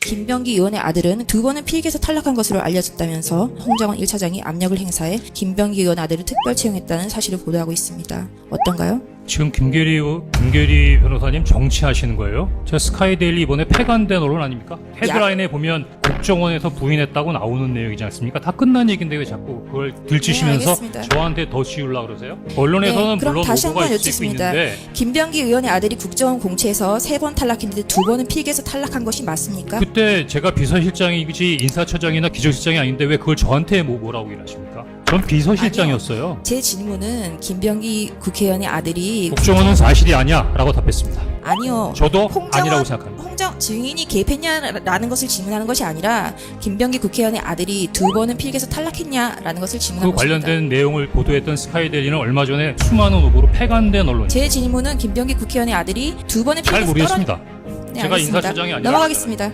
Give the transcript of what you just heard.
김병기 의원의 아들은 두 번은 필기에서 탈락한 것으로 알려졌다면서 홍정원 1차장이 압력을 행사해 김병기 의원 아들을 특별 채용했다는 사실을 보도하고 있습니다. 어떤가요? 지금 김계리, 의- 김계리 변호사님 정치하시는 거예요? 저 스카이데일리 이번에 폐간된 언론 아닙니까? 헤드라인에 보면 국정원에서 부인했다고 나오는 내용이지 않습니까? 다 끝난 얘기인데 왜 자꾸 그걸 들치시면서 네, 알겠습니다. 저한테 더 씌우려고 그러세요? 언론에서는 네, 그럼 물론 다시 오보가 한번 있을 수 여쭙습니다. 있는데 김병기 의원의 아들이 국정원 공채에서 세 번 탈락했는데 두 번은 필기에서 탈락한 것이 맞습니까? 그때 제가 비서실장이지 인사처장이나 기조실장이 아닌데 왜 그걸 저한테 뭐, 뭐라고 일하십니까? 전 비서실장이었어요. 제 질문은 김병기 국회의원의 아들이 국정원은 사실이 아니야라고 답했습니다. 아니요. 저도 홍정원- 아니라고 생각합니다. 홍정 증인이 개입했냐라는 것을 질문하는 것이 아니라 김병기 국회의원의 아들이 두 번은 필기에서 탈락했냐라는 것을 그 질문하는 것입니다. 관련된 내용을 보도했던 스카이데일리는 얼마 전에 수많은 오보로 폐간된 언론입니다. 제 질문은 김병기 국회의원의 아들이 두 번은 잘 필기에서 모르겠습니다. 떨어... 네, 제가 알겠습니다. 인사처장이 아니라 넘어가겠습니다.